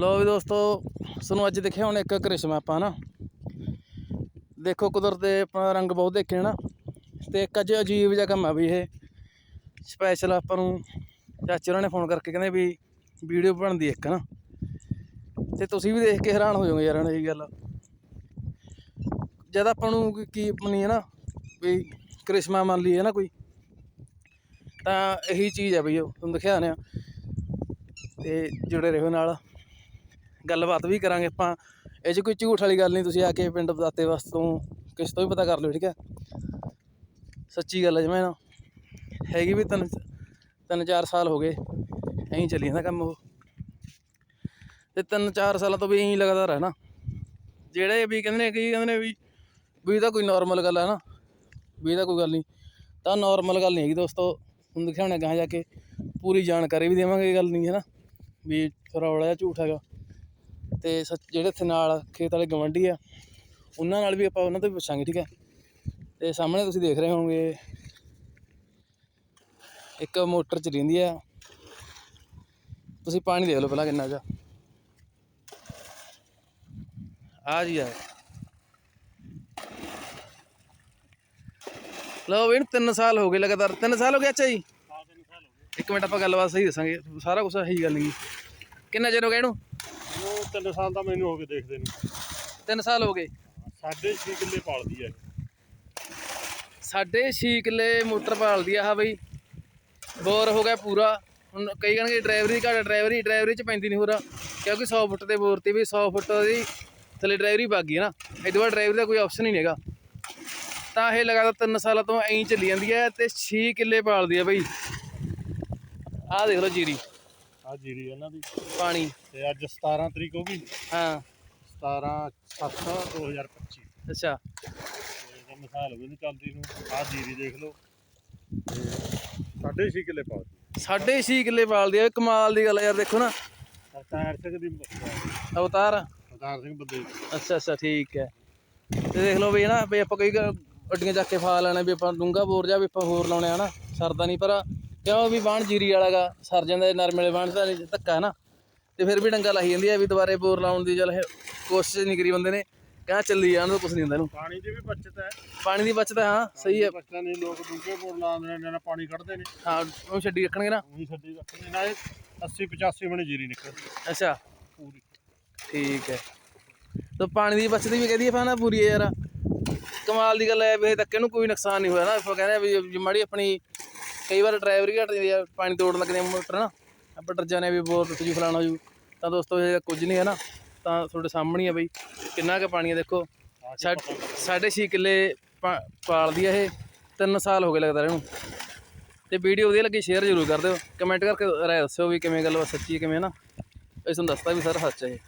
ਲੋ ਵੀ ਦੋਸਤੋ, ਤੁਹਾਨੂੰ ਅੱਜ ਦੇਖਿਆ ਹੁਣ ਇੱਕ ਕ੍ਰਿਸ਼ਮਾ ਆਪਾਂ ਨਾ ਦੇਖੋ ਕੁਦਰਤ ਦੇ ਆਪਣਾ ਰੰਗ ਬਹੁਤ ਦੇਖੇ ਨਾ ਤੇ ਇੱਕ ਅੱਜ ਅਜੀਬ ਜਿਹਾ ਕੰਮ ਆ ਵੀ ਇਹ। ਸਪੈਸ਼ਲ ਆਪਾਂ ਨੂੰ ਚਾਚੇ ਉਹਨਾਂ ਨੇ ਫੋਨ ਕਰਕੇ ਕਹਿੰਦੇ ਵੀ ਵੀਡੀਓ ਬਣਦੀ ਇੱਕ ਨਾ ਤੇ ਤੁਸੀਂ ਵੀ ਦੇਖ ਕੇ ਹੈਰਾਨ ਹੋ ਜਾਓਗੇ ਯਾਰ ਇਹਨਾਂ ਇਹ ਗੱਲ। ਜਦ ਆਪਾਂ ਨੂੰ ਕੀ- ਕੀ ਹੈ ਨਾ ਵੀ ਕ੍ਰਿਸ਼ਮਾ ਮੰਨ ਲਈ ਹੈ ਨਾ ਕੋਈ। ਤਾਂ ਇਹੀ ਚੀਜ਼ ਹੈ ਬਈ ਉਹ, ਤੁਹਾਨੂੰ ਦਿਖਾ ਨੇ ਤੇ ਜੁੜੇ ਰਹੋ ਨਾਲ। ਗੱਲਬਾਤ ਵੀ ਕਰਾਂਗੇ ਆਪਾਂ। ਇਹ 'ਚ ਕੋਈ ਝੂਠ ਵਾਲੀ ਗੱਲ ਨਹੀਂ, ਤੁਸੀਂ ਆ ਕੇ ਪਿੰਡ ਬਦਾਤੇ ਵਾਸਤੇ ਤੋਂ ਕਿਸ ਤੋਂ ਵੀ ਪਤਾ ਕਰ ਲਿਓ, ਠੀਕ ਹੈ? ਸੱਚੀ ਗੱਲ ਹੈ ਜਿਵੇਂ ਨਾ, ਹੈਗੀ ਵੀ ਤਿੰਨ ਤਿੰਨ ਚਾਰ ਸਾਲ ਹੋ ਗਏ, ਐਂ ਚੱਲੀ ਜਾਂਦਾ ਕੰਮ ਉਹ। ਤੇ ਤਿੰਨ ਚਾਰ ਸਾਲਾਂ ਤੋਂ ਵੀ ਐਂ ਲਗਾਤਾਰ ਹੈ ਨਾ। ਜਿਹੜੇ ਵੀ ਕਹਿੰਦੇ ਨੇ ਕੀ ਕਹਿੰਦੇ ਨੇ ਵੀ ਵੀ ਤਾਂ ਕੋਈ ਨਾਰਮਲ ਗੱਲ ਹੈ ਨਾ, ਵੀ ਤਾਂ ਕੋਈ ਗੱਲ ਨਹੀਂ। ਤਾਂ ਨਾਰਮਲ ਗੱਲ ਨਹੀਂ ਹੈਗੀ ਦੋਸਤੋ। ਤੁਹਾਨੂੰ ਦਿਖਾਉਣਾ ਗਾਂ ਜਾ ਕੇ, ਪੂਰੀ ਜਾਣਕਾਰੀ ਵੀ ਦੇਵਾਂਗੇ, ਇਹ ਗੱਲ ਨਹੀਂ ਹੈ ਨਾ? ਵੀ ਫਰੌੜਾ ਜਾਂ ਝੂਠ ਹੈਗਾ। ਤੇ ਸੱਚ ਜਿਹੜੇ ਇੱਥੇ ਨਾਲ ਖੇਤ ਵਾਲੇ ਗਵੰਡੀ ਆ ਉਹਨਾਂ ਨਾਲ ਵੀ ਆਪਾਂ ਉਹਨਾਂ ਤੋਂ ਵੀ ਪੁੱਛਾਂਗੇ ਠੀਕ ਹੈ? ਤੇ ਸਾਹਮਣੇ ਤੁਸੀਂ ਦੇਖ ਰਹੇ ਹੋਵੋਗੇ ਇੱਕ ਮੋਟਰ ਚ ਰਹਿੰਦੀ ਆ। ਤੁਸੀਂ ਪਾਣੀ ਦੇਖ ਲਓ ਪਹਿਲਾਂ ਕਿੰਨਾ ਜਾ। ਆ ਜੀ ਆ। ਲਓ ਵੀ 3 ਸਾਲ ਹੋ ਗਏ ਲਗਾਤਾਰ। 3 ਸਾਲ ਹੋ ਗਏ ਅੱਛਾ ਜੀ? ਇੱਕ ਮਿੰਟ ਆਪਾਂ ਗੱਲਬਾਤ ਸਹੀ ਦੱਸਾਂਗੇ। ਸਾਰਾ ਕੁਝ ਸਹੀ ਗੱਲ ਨਹੀਂ। ਕਿੰਨਾ ਚਿਰ ਹੋ ਗਿਆ ਇਹਨੂੰ? ਉਹ ਤਿੰਨ ਸਾਲ ਦਾ ਮੈਨੂੰ ਹੋ ਕੇ ਦੇਖਦੇ ਨੂੰ। 3 ਸਾਲ ਹੋ ਗਏ। ਸਾਡੇ 6 ਕਿੱਲੇ ਪਾਲਦੀ ਹੈ ਸਾਡੇ 6 ਕਿੱਲੇ ਮੋਟਰ ਪਾਲਦੀ ਆ ਹਾਂ ਬਈ। ਬੋਰ ਹੋ ਗਿਆ ਪੂਰਾ। ਹੁਣ ਕਈ ਕਹਿਣਗੇ ਡਰਾਈਵਰੀ ਦੀ ਘਾਟ ਡਰਾਈਵਰੀ ਡਰਾਈਵਰੀ ਚ ਪੈਂਦੀ ਨਹੀਂ ਹੋਰ। ਕਿਉਂਕਿ 100 ਫੁੱਟ ਤੇ ਬੋਰ ਤੇ ਵੀ 100 ਫੁੱਟ ਦੀ ਥੱਲੇ ਡਰਾਈਵਰੀ ਵਗ ਗਈ ਨਾ। ਇਹਦੇ ਬਾਅਦ ਡਰਾਈਵਰੀ ਦਾ ਕੋਈ ਆਪਸ਼ਨ ਹੀ ਨਹੀਂ ਹੈਗਾ। ਤਾਂ ਇਹ ਲਗਾਤਾਰ 3 ਸਾਲਾਂ ਤੋਂ ਐਂ ਚੱਲੀ ਜਾਂਦੀ ਹੈ ਤੇ 6 ਕਿੱਲੇ ਪਾਲਦੀ ਆ ਬਈ। ਆਹ ਦੇਖ ਲਓ ਜੀਰੀ। ਆ ਜੀਰੀ ਇਹਨਾਂ ਦੀ। ਪਾਣੀ। ਤੇ ਅੱਜ 17 ਤਰੀਕ ਹੋ ਗਈ। ਹਾਂ। 17 7 2025 ਅੱਛਾ। ਤੇ ਮਿਸਾਲ ਵੀ ਨਹੀਂ ਚੱਲਦੀ ਨੂੰ ਆ ਜੀਰੀ ਦੇਖ ਲਓ। ਤੇ ਸਾਡੇ 6 ਕਿੱਲੇ ਪਾਲਦੀ ਸਾਢੇ 6 ਕਿੱਲੇ ਪਾਲਦੀ ਆ। ਇਹ ਕਮਾਲ ਦੀ ਗੱਲ ਆ ਯਾਰ ਦੇਖੋ ਨਾ। ਅਵਤਾਰ ਸਿੰਘ ਦੀ ਅਵਤਾਰ? ਅਵਤਾਰ ਸਿੰਘ ਬੰਦੇ ਅੱਛਾ ਅੱਛਾ ਠੀਕ ਹੈ। ਤੇ ਦੇਖ ਲਓ ਵੀ ਨਾ ਵੀ ਆਪਾਂ ਕਈ ਗ- ਅੱਡੀਆਂ ਚੱਕ ਕੇ ਫਾ ਲੈਣਾ ਵੀ ਆਪਾਂ ਡੂੰਗਾ ਬੋਰ ਜਾ ਵੀ ਆਪਾਂ ਹੋਰ ਲਾਉਣੇ ਆ ਨਾ ਸਰਦਾ ਨਹੀਂ ਪਰ ਕਿਉਂ ਵੀ ਬਾਣ ਜੀਰੀ ਵਾਲਾਗਾ ਸਰ ਜਾਂਦਾ ਨਰਮੇ ਵਾਲੇ ਬਾਣ ਦਾ ਧੱਕਾ ਹੈ ਨਾ। ਤੇ ਫਿਰ ਵੀ ਡੰਗਾ ਲਾਈ ਜਾਂਦੀ ਆ ਵੀ ਦੁਬਾਰੇ ਬੋਰ ਲਾਉਣ ਦੀ ਚੱਲ ਇਹ ਕੋਸ਼ਿਸ਼ ਨਹੀਂ ਕਰੀ ਬੰਦੇ ਨੇ। ਕਹਾਂ ਚੱਲੀ ਜਾਣ ਤੋਂ ਕੁਛ ਨਹੀਂ ਹੁੰਦਾ ਇਹਨੂੰ। ਪਾਣੀ ਦੀ ਵੀ ਬਚਤ ਹੈ। ਪਾਣੀ ਦੀ ਬਚਤ ਹੈ ਹਾਂ ਸਹੀ ਹੈ। ਬਚਤਾਂ ਨਹੀਂ ਲੋਕ ਦੂਜੇ ਬੋਰ ਲਾਉਂਦੇ ਨੇ ਨਾਲ ਪਾਣੀ ਕੱਢਦੇ ਨੇ ਹਾਂ ਉਹ ਛੱਡੀ ਰੱਖਣਗੇ ਨਾ। ਉਹੀ ਛੱਡੀ ਇਹਨਾਂ ਇਹ 80 85 ਮਣੀ ਜੀਰੀ ਨਿਕਲਦੀ ਅੱਛਾ। ਪੂਰੀ। ਠੀਕ ਹੈ। ਤਾਂ ਪਾਣੀ ਦੀ ਬਚਤ ਵੀ ਕਹਦੀ ਆਪਾਂ ਨਾ ਪੂਰੀ ਹੈ ਯਾਰ। ਕਮਾਲ ਦੀ ਗੱਲ ਹੈ ਵੀ ਇਹ ਤੱਕ ਇਹਨੂੰ ਕੋਈ ਨੁਕਸਾਨ ਨਹੀਂ ਹੋਇਆ ਨਾ। ਆਪਾਂ ਕਹਿੰਦੇ ਵੀ ਮਾੜੀ ਆਪਣੀ ਕਈ ਵਾਰ ਡਰਾਈਵਰ ਹੀ ਘਟ ਜਾਂਦੀ ਆ ਪਾਣੀ ਤੋੜਨ ਲੱਗਦੇ ਆ ਮੋਟਰ ਨਾ ਆਪਾਂ ਡਰ ਜਾਂਦੇ ਵੀ ਬੋਰ ਟੁੱਟ ਜੂ ਫਲਾਣਾ ਜੂ ਤਾਂ ਦੋਸਤੋ ਇਹ ਕੁਝ ਨਹੀਂ ਹੈ ਨਾ ਤਾਂ ਤੁਹਾਡੇ ਸਾਹਮਣੇ ਆ ਬਈ ਕਿੰਨਾ ਕੁ ਪਾਣੀ ਆ ਦੇਖੋ। ਸਾ- ਸਾਢੇ ਛੇ ਕਿੱਲੇ ਪਾ- ਪਾਲਦੀ ਆ ਇਹ 3 ਸਾਲ ਹੋ ਗਏ ਲੱਗਦਾ ਇਹਨੂੰ। ਤੇ ਵੀਡੀਓ ਵਧੀਆ ਲੱਗੀ ਸ਼ੇਅਰ ਜ਼ਰੂਰ ਕਰ ਦਿਓ। ਕਮੈਂਟ ਕਰਕੇ ਰਾਏ ਦੱਸਿਓ ਵੀ ਕਿਵੇਂ ਗੱਲ ਸੱਚੀ ਹੈ, ਕਿਵੇਂ ਨਾ। ਇਹ ਤੁਹਾਨੂੰ ਦੱਸਦਾ ਵੀ ਸਰ ਸੱਚ ਹੈ ਇਹ।